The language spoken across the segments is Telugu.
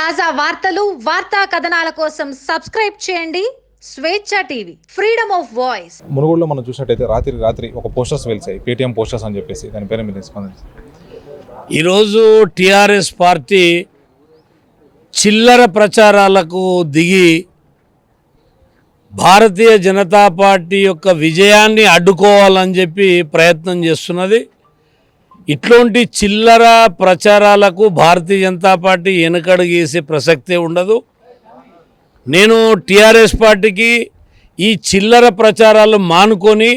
తాజా వార్తలు వార్తా కథనాల కోసం సబ్స్క్రైబ్ చేయండి. స్వేచ్ఛ టీవీ ఫ్రీడమ్ ఆఫ్ వాయిస్. మునుగోడులో మనం చూసినట్టయితే రాత్రి రాత్రి ఒక పోస్టర్స్ వెలిసాయి. పేటీఎం పోస్టర్స్ అని చెప్పేసి దాని పేరు మీద స్పందించి ఈరోజు టిఆర్ఎస్ పార్టీ చిల్లర ప్రచారాలకు దిగి భారతీయ జనతా పార్టీ యొక్క విజయాన్ని అడ్డుకోవాలని చెప్పి ప్రయత్నం చేస్తున్నది. ఇట్లాంటి చిల్లర ప్రచారాలకు భారతీయ జనతా పార్టీ వెనకడుగేసే ప్రసక్తే ఉండదు. నేను టిఆర్ఎస్ పార్టీకి ఈ చిల్లర ప్రచారాలు మానుకొని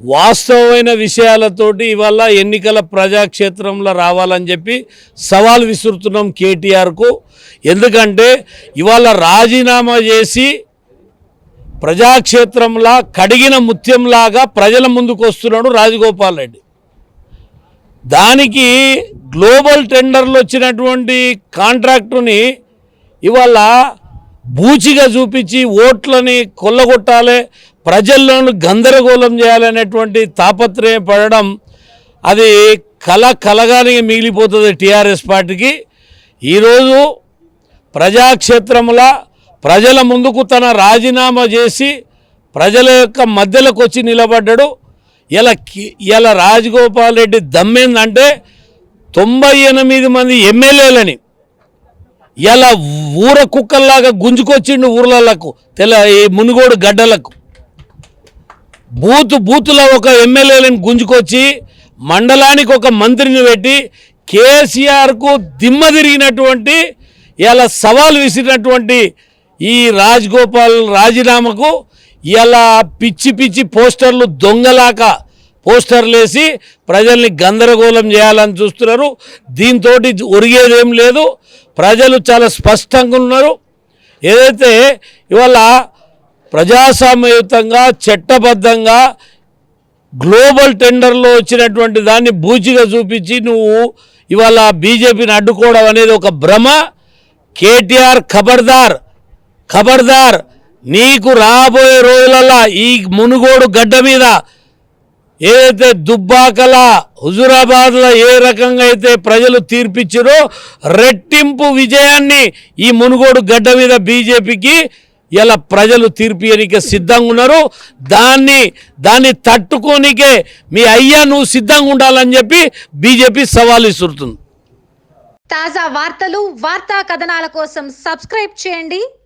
వాస్తవమైన విషయాలతోటి ఇవాళ ఎన్నికల ప్రజాక్షేత్రంలో రావాలని చెప్పి సవాల్ విసురుతున్నాం కేటీఆర్కు. ఎందుకంటే ఇవాళ రాజీనామా చేసి ప్రజాక్షేత్రంలా కడిగిన ముత్యంలాగా ప్రజల ముందుకు వస్తున్నాడు రాజగోపాల్ రెడ్డి. దానికి గ్లోబల్ టెండర్లు వచ్చినటువంటి కాంట్రాక్టుని ఇవాళ బూచిగా చూపించి ఓట్లని కొల్లగొట్టాలి ప్రజల్లోను గందరగోళం చేయాలనేటువంటి తాపత్రయం పడడం అది కల కలగానే మిగిలిపోతుంది టీఆర్ఎస్ పార్టీకి. ఈరోజు ప్రజాక్షేత్రముల ప్రజల ముందుకు తన రాజీనామా చేసి ప్రజల యొక్క మధ్యలోకి వచ్చి నిలబడ్డాడు. ఇలా ఇలా రాజగోపాల్ రెడ్డి దమ్మేందంటే తొంభై ఎనిమిది మంది ఎమ్మెల్యేలని ఇలా ఊర కుక్కల్లాగా గుంజుకొచ్చిండు ఊర్లలకు తెల ఈ మునుగోడు గడ్డలకు. బూత్ బూతులో ఒక ఎమ్మెల్యేలను గుంజుకొచ్చి మండలానికి ఒక మంత్రిని పెట్టి కేసీఆర్కు దిమ్మ తిరిగినటువంటి ఇలా సవాల్ విసిరినటువంటి ఈ రాజగోపాల్ రాజీనామాకు ఇలా పిచ్చి పిచ్చి పోస్టర్లు దొంగలాక పోస్టర్లు వేసి ప్రజల్ని గందరగోళం చేయాలని చూస్తున్నారు. దీంతో ఒరిగేదేం లేదు. ప్రజలు చాలా స్పష్టంగా ఉన్నారు. ఏదైతే ఇవాళ ప్రజాస్వామ్యయుతంగా చట్టబద్ధంగా గ్లోబల్ టెండర్లో వచ్చినటువంటి దాన్ని బూచిగా చూపించి నువ్వు ఇవాళ బీజేపీని అడ్డుకోవడం అనేది ఒక భ్రమ. కేటీఆర్ ఖబర్దార్ ఖబర్దార్. నీకు రాబోయే రోజులలో ఈ మునుగోడు గడ్డ మీద ఏదైతే దుబ్బాకల హుజురాబాద్లో ఏ రకంగా అయితే ప్రజలు తీర్పిచ్చారో రెట్టింపు విజయాన్ని ఈ మునుగోడు గడ్డ మీద బీజేపీకి ఇలా ప్రజలు తీర్పియనికే సిద్ధంగా ఉన్నారు. దాన్ని దాన్ని తట్టుకోనికే మీ అయ్యా నువ్వు సిద్ధంగా ఉండాలని చెప్పి బీజేపీ సవాల్ ఇస్తుంది తాజా వార్తలు వార్తా కథనాల కోసం సబ్స్క్రైబ్ చేయండి.